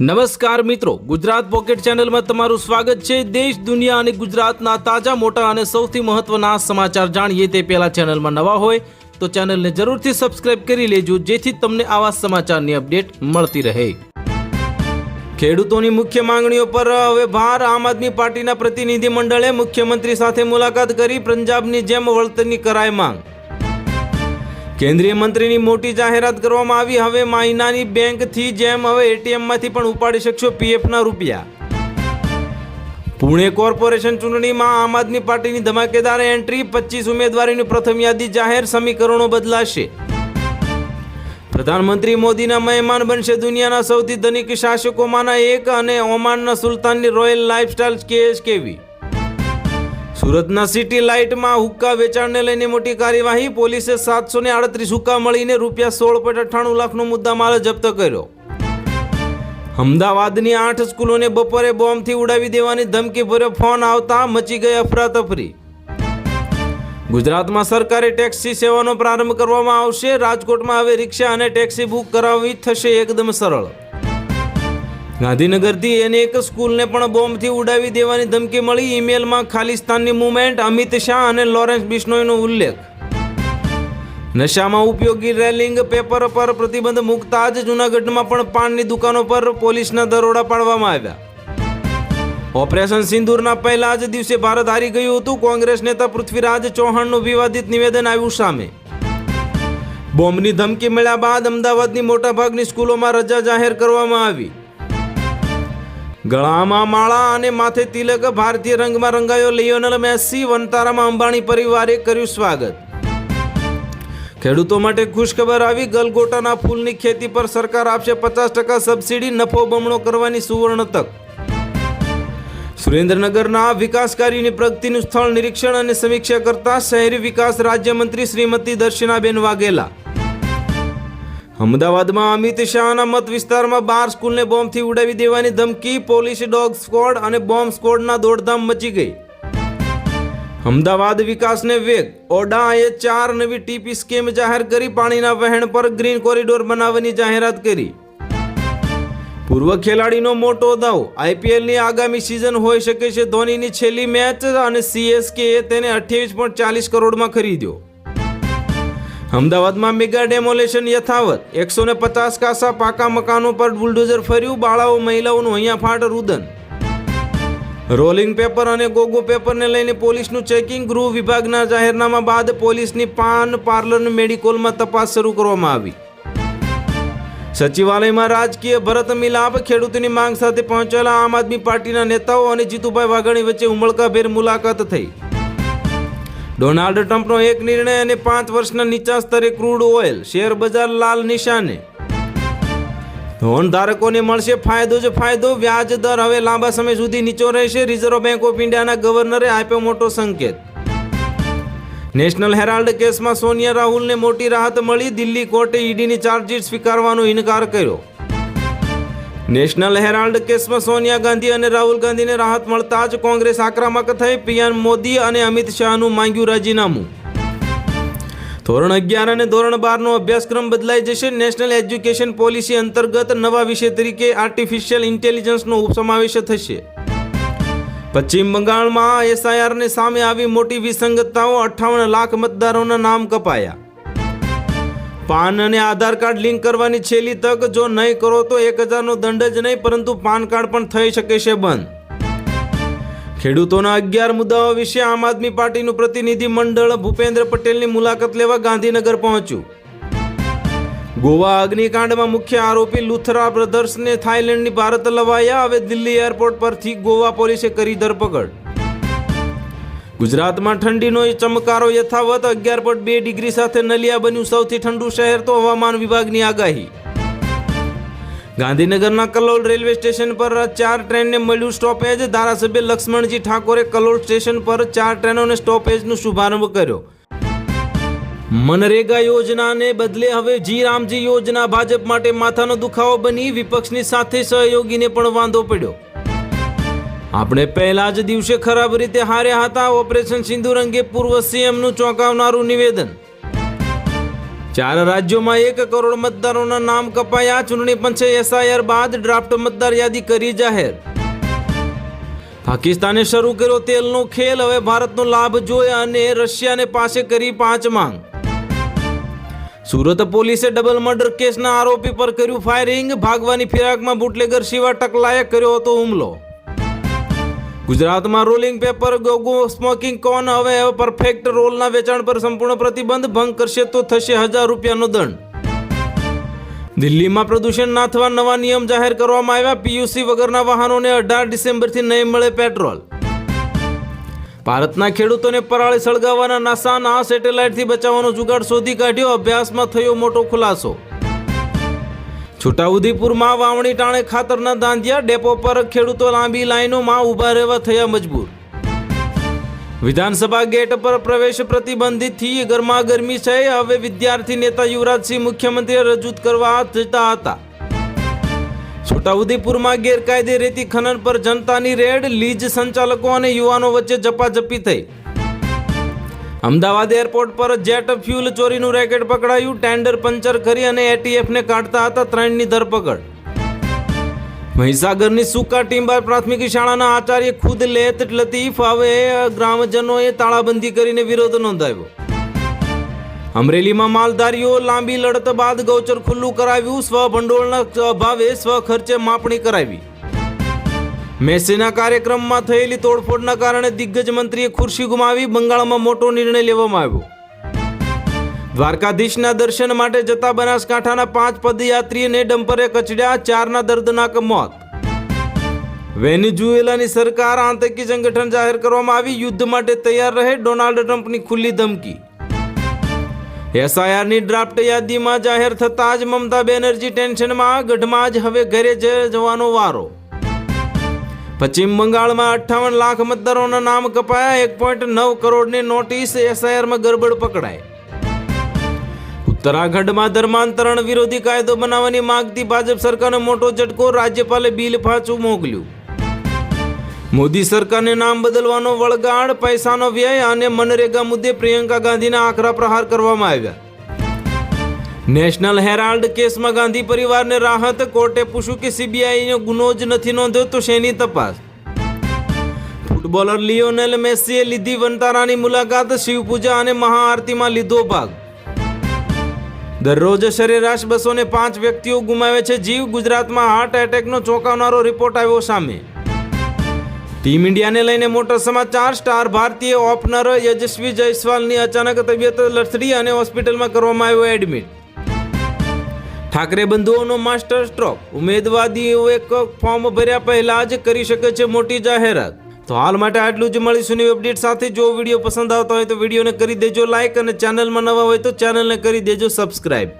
નમસ્કાર મિત્રો, ગુજરાત પોકેટ ચેનલમાં તમારું સ્વાગત છે. દેશ, દુનિયા અને ગુજરાતના તાજા, મોટા અને સૌથી મહત્વના સમાચાર જાણીએ તે પહેલા ચેનલમાં નવા હોય તો ચેનલને જરૂરથી સબસ્ક્રાઇબ કરી લેજો, જેથી તમને આવા સમાચારની અપડેટ મળતી રહે. ખેડૂતોની મુખ્ય માંગણીઓ પર હવે ભાર. આમ આદમી પાર્ટીના પ્રતિનિધિ મંડળે મુખ્યમંત્રી સાથે મુલાકાત કરી, પંજાબની જેમ વળતરની કરાય માંગ. કેન્દ્રીય મંત્રીની મોટી જાહેરાત કરવામાં આવી. હવે મહિનાની બેંકથી જેમ હવે એટીએમમાંથી પણ ઉપાડી શકશો પીએફના રૂપિયા. પુણે કોર્પોરેશન ચૂંટણીમાં આમ આદમી પાર્ટીની ધમાકેદાર એન્ટ્રી પચીસ ઉમેદવારીની પ્રથમ યાદી જાહેર, સમીકરણો બદલાશે. પ્રધાનમંત્રી મોદીના મહેમાન બનશે દુનિયાના સૌથી ધનિક શાસકોમાંના એક અને ઓમાનના સુલતાનની રોયલ લાઇફસ્ટાઇલ કેસ કેવી? સુરતના સિટી લાઇટમાં હુક્કા વેચાણને લઈને મોટી કાર્યવાહી, પોલીસે સાતસો ને આડત્રીસ હુક્કા મળીને રૂપિયા સોળ પોઈન્ટ અઠ્ઠાણું લાખનો મુદ્દામાલ જપ્ત કર્યો. અમદાવાદની આઠ સ્કૂલોને બપોરે બોમ્બથી ઉડાવી દેવાની ધમકી ભર્યો ફોન આવતા મચી ગઈ અફરાતફરી. ગુજરાતમાં સરકારે ટેક્સી સેવાનો પ્રારંભ કરવામાં આવશે. રાજકોટમાં હવે રિક્ષા અને ટેક્સી બુક કરાવવી થશે એકદમ સરળ. ગાંધીનગરથી એને એક સ્કૂલને પણ બોમ્બથી ઉડાવી દેવાની ધમકી મળી. ઈમેલમાં ખાલિસ્તાનની મુવમેન્ટ અમિત શાહ અને લોરેન્સ બિશ્નોઈનો ઉલ્લેખ. નશામાં ઉપયોગી રેલિંગ પેપર પર પ્રતિબંધ મૂકતા જ જૂનાગઢમાં પણ પાનની દુકાનો પર પોલીસના દરોડા પાડવામાં આવ્યા. ઓપરેશન સિંદૂરના પહેલા જ દિવસે ભારત હારી ગયું હતું. કોંગ્રેસ નેતા પૃથ્વીરાજ ચૌહાણનું વિવાદિત નિવેદન આવ્યું સામે. બોમ્બની ધમકી મળ્યા બાદ અમદાવાદની મોટાભાગની સ્કૂલોમાં રજા જાહેર કરવામાં આવી. ગળામાં માળા અને માથે તિલક ભારતીય રંગમાં રંગાયો લિયોનલ મેસી, વનતારામાં અંબાણી પરિવારે કર્યું સ્વાગત. ખેડૂતો માટે ખુશખબર આવી, ગલગોટાના ફૂલની ખેતી પર સરકાર આપશે પચાસ ટકા સબસિડી, નફો બમણો કરવાની સુવર્ણ તક. સુરેન્દ્રનગરના વિકાસ કાર્યની પ્રગતિનું સ્થળ નિરીક્ષણ અને સમીક્ષા કરતા શહેરી વિકાસ રાજ્યમંત્રી શ્રીમતી દર્શનાબેન વાઘેલા અમદાવાદમાં અમિત શાહના મત વિસ્તારમાં બાર સ્કૂલને બોમ્બથી ઉડાવી દેવાની ધમકી, પોલીસ ડોગ સ્કોડ અને બોમ્બ સ્કોડના દોડધામ મચી ગઈ. અમદાવાદ વિકાસને વેગ ઓડાએ ચાર નવી ટીપી સ્કીમ જાહેર કરી, પાણીના વહેણ પર ગ્રીન કોરિડોર બનાવવાની જાહેરાત કરી. પૂર્વ ખેલાડીનો મોટો દાવ, આઈપીએલની આગામી સિઝન હોઈ શકે છે ધોનીની છેલ્લી મેચ અને સીએસકે તેને અઠ્યાવીસ પોઈન્ટ ચાલીસ કરોડમાં ખરીદ્યો. અમદાવાદમાં મેગા ડેમોલેશન યથાવત. એકસો ને પચાસ કાસા પાકા મકાનો પર બુલડોઝર ફર્યું, બાળાઓ, મહિલાઓનું અહીંયા ફાટ રુદન. રોલિંગ પેપર અને ગોગો પેપરને લઈને પોલીસનું ચેકિંગ, ગૃહ વિભાગના જાહેરનામા બાદ પોલીસની પાન પાર્લર મેડિકોલમાં તપાસ શરૂ કરવામાં આવી. સચિવાલયમાં રાજકીય ભરત મિલાપ ખેડૂતોની માંગ સાથે પહોંચેલા આમ આદમી પાર્ટીના નેતાઓ અને જીતુભાઈ વાઘાણી વચ્ચે ઉમળકાભેર મુલાકાત થઈ. ડોનાલ્ડ ટ્રમ્પનો એક નિર્ણય અને પાંચ વર્ષના નીચા સ્તરે ક્રૂડ ઓઇલ, શેર બજાર લાલ નિશાને. ધોન ધારકોને મળશે ફાયદો જ ફાયદો, વ્યાજ દર હવે લાંબા સમય સુધી નીચો રહેશે, રિઝર્વ બેંક ઓફ ઇન્ડિયાના ગવર્નરે આપ્યો મોટો સંકેત. નેશનલ હેરાલ્ડ કેસમાં સોનિયા રાહુલને મોટી રાહત મળી, દિલ્હી કોર્ટે ઈડીની ચાર્જશીટ સ્વીકારવાનો ઇનકાર કર્યો. નેશનલ હેરાલ્ડ કેસમાં સોનિયા ગાંધી અને રાહુલ ગાંધીને રાહત મળતા જ કોંગ્રેસ આક્રમક થઈ. પીએમ મોદી અને અમિત શાહનું માંગ્યું રાજીનામું. ધોરણ અગિયાર અને ધોરણ બારનો અભ્યાસક્રમ બદલાઈ જશે. નેશનલ એજ્યુકેશન પોલિસી અંતર્ગત નવા વિષય તરીકે આર્ટિફિશિયલ ઇન્ટેલિજન્સનો સમાવેશ થશે. પશ્ચિમ બંગાળમાં એસઆઈઆરને સામે આવી મોટી વિસંગતતાઓ. અઠ્ઠાવન લાખ મતદારોના નામ કપાયા. પાન અને આધાર કાર્ડ લિંક કરવાની છેલ્લી તક જો નહીં કરો તો એક હજારનો દંડ જ નહીં, પરંતુ પાન કાર્ડ પણ થઈ શકે છે બંધ. ખેડૂતોના અગિયાર મુદ્દાઓ વિશે આમ આદમી પાર્ટીનું પ્રતિનિધિ મંડળ ભૂપેન્દ્ર પટેલની મુલાકાત લેવા ગાંધીનગર પહોંચ્યું. ગોવા અગ્નિકાંડમાં મુખ્ય આરોપી લુથરા બ્રધર્સને થાઇલેન્ડની ભારત લવાયા, હવે દિલ્હી એરપોર્ટ પરથી ગોવા પોલીસે કરી ધરપકડ. ગુજરાતમાં ઠંડીનો ચમકારો યથાવત. અગિયાર પોઈન્ટ બે ડિગ્રી સાથે નલિયા બન્યું સૌથી ઠંડુ શહેર તો હવામાન વિભાગની આગાહી. ગાંધીનગરના કલોલ રેલવે સ્ટેશન પર ચાર ટ્રેનને મળ્યું સ્ટોપેજ. ધારાસભ્ય લક્ષ્મણજી ઠાકોરે કલોલ સ્ટેશન પર ચાર ટ્રેનોને સ્ટોપેજનો શુભારંભ કર્યો. મનરેગા યોજનાને બદલે હવે જી રામજી યોજના ભાજપ માટે માથાનો દુખાવો બની. વિપક્ષની સાથે સહયોગીને પણ વાંધો પડ્યો. આપણે પહેલા જ દિવસે ખરાબ રીતે હાર્યા હતા ઓપરેશન સિંધુર અંગે પૂર્વ સીએમનું ચોંકાવનારું નિવેદન. ચાર રાજ્યોમાં એક કરોડ મતદારોના નામ કપાયા, ચૂંટણી પંચે એસઆઈઆર બાદ ડ્રાફ્ટ મતદાર યાદી કરી જાહેર. પાકિસ્તાને શરૂ કર્યો તેલનો ખેલ, હવે ભારતનો લાભ જોયા અને રશિયાને પાસે કરી પાંચ માંગ. સુરત પોલીસે ડબલ મર્ડર કેસના આરોપી પર કર્યું ફાયરિંગ, ભાગવાની ફિરાકમાં બુટલેગર શિવા ટકલાએ કર્યો હતો હુમલો. ગુજરાતમાં rolling paper gogo smoking cone હવે પરફેક્ટ રોલના વેચાણ પર સંપૂર્ણ પ્રતિબંધ ભંગ કરશે તો થશે હજાર રૂપિયાનો દંડ. દિલ્હીમાં પ્રદૂષણ નાથવા નવા નિયમ જાહેર કરવામાં આવ્યા. પીયુસી વગરના વાહનોને અઢાર ડિસેમ્બરથી નહીં મળે પેટ્રોલ. ભારતના ખેડૂતોને પરાળી સળગાવવાના નાસાના સેટેલાઇટથી બચાવવાનો જુગાડ શોધી કાઢ્યો. અભ્યાસમાં થયો મોટો ખુલાસો. છોટાઉદેપુરમાં વાવણી ટાણે ખાતરના દાંધિયા ડેપો પર ખેડૂતો લાંબી લાઈનોમાં ઊભા રહેવા થયા મજબૂર. વિધાનસભા ગેટ પર પ્રવેશ પ્રતિબંધિતથી ગરમા ગરમી છે. હવે વિદ્યાર્થી નેતા યુવરાજસિંહ મુખ્યમંત્રીએ રજૂ કરવા જતા હતા. છોટાઉદેપુરમાં ગેરકાયદે રેતી ખનન પર જનતાની રેડ લીજ સંચાલકો અને યુવાનો વચ્ચે ઝપાઝપી થઈ. અમદાવાદ એરપોર્ટ પર જેટ ફ્યુલ ચોરીનું રેકેટ પકડાયું, ટેન્ડર પંચર કરી અને એટીએફને કાઢતા હતા ત્રણની ધરપકડ. મહીસાગરની સુકા ટીમ્બર પ્રાથમિક શાળાના આચાર્ય ખુદ લેત લતીફ હવે ગ્રામજનોએ તાળાબંધી કરીને વિરોધ નોંધાવ્યો. અમરેલીમાં માલધારીઓ લાંબી લડત બાદ ગૌચર ખુલ્લું કરાવ્યું સ્વભંડોળના અભાવે સ્વ ખર્ચે માપણી કરાવી. મેસીના કાર્યક્રમમાં થયેલી તોડફોડના કારણે દિગ્ગજ મંત્રીએ ખુરશી ગુમાવી બંગાળમાં મોટો નિર્ણય લેવામાં આવ્યો. દ્વારકાધીશના દર્શન માટે જતા બનાસકાંઠાના પાંચ પદયાત્રીને ડમ્પરે કચડ્યા ચારના દર્દનાક મોત. વેનેઝુએલાની સરકાર આતંકી સંગઠન જાહેર કરવામાં આવી, યુદ્ધ માટે તૈયાર રહે ડોનાલ્ડ ટ્રમ્પની ખુલ્લી ધમકી. એસઆઈઆરની ડ્રાફ્ટ યાદીમાં જાહેર થતાં જ મમતા બેનર્જી ટેન્શનમાં, ગઢમાં જ હવે ઘરે જવાનો વારો. પશ્ચિમ બંગાળમાં અઠ્ઠાવન લાખ મતદારોના નામ કપાયા. એક પોઈન્ટ નવ કરોડની નોટિસ એસઆઈઆરમાં ગરબડ પકડાય ઉત્તરાખંડમાં ધર્માંતરણ વિરોધી કાયદો બનાવવાની માંગતી ભાજપ સરકારને મોટો ઝટકો, રાજ્યપાલે બિલ પાછું મોકલ્યું. મોદી સરકારને નામ બદલવાનો વળગાડ પૈસાનો વ્યય અને મનરેગા મુદ્દે પ્રિયંકા ગાંધીના આકરા પ્રહાર કરવામાં આવ્યા. નેશનલ હેરાલ્ડ કેસમાં ગાંધી પરિવારને રાહત, કોર્ટે પૂછ્યું કે સીબીઆઈનો ગુનો જ નથી નોંધ્યો, તો શેની તપાસ? ફૂટબોલર લિયોનેલ મેસીએ લીધી વંતારાની મુલાકાત, શિવપૂજા અને મહાઆરતીમાં લીધો ભાગ. દરરોજ સરેરાશ બસો ને પાંચ વ્યક્તિઓ ગુમાવે છે જીવ, ગુજરાતમાં હાર્ટ એટેકનો ચોંકાવનારો રિપોર્ટ આવ્યો સામે. ટીમ ઇન્ડિયાને લઈને મોટા સમાચાર, સ્ટાર ભારતીય ઓપનર યજસ્વી જયસ્વાલની અચાનક તબિયત લથડી અને હોસ્પિટલમાં કરવામાં આવ્યો એડમિટ. ઠાકરે બંધુઓનો માસ્ટર સ્ટ્રોક. ઉમેદવાદીઓ એક ફોર્મ ભર્યા પહેલા જ કરી શકે છે મોટી જાહેરાત. તો હાલ માટે આટલું જ મળીશું નવી અપડેટ સાથે. જો વીડિયો પસંદ આવતો હોય તો વિડીયોને કરી દેજો લાઇક અને ચેનલમાં નવા હોય તો ચેનલને કરી દેજો સબસ્ક્રાઈબ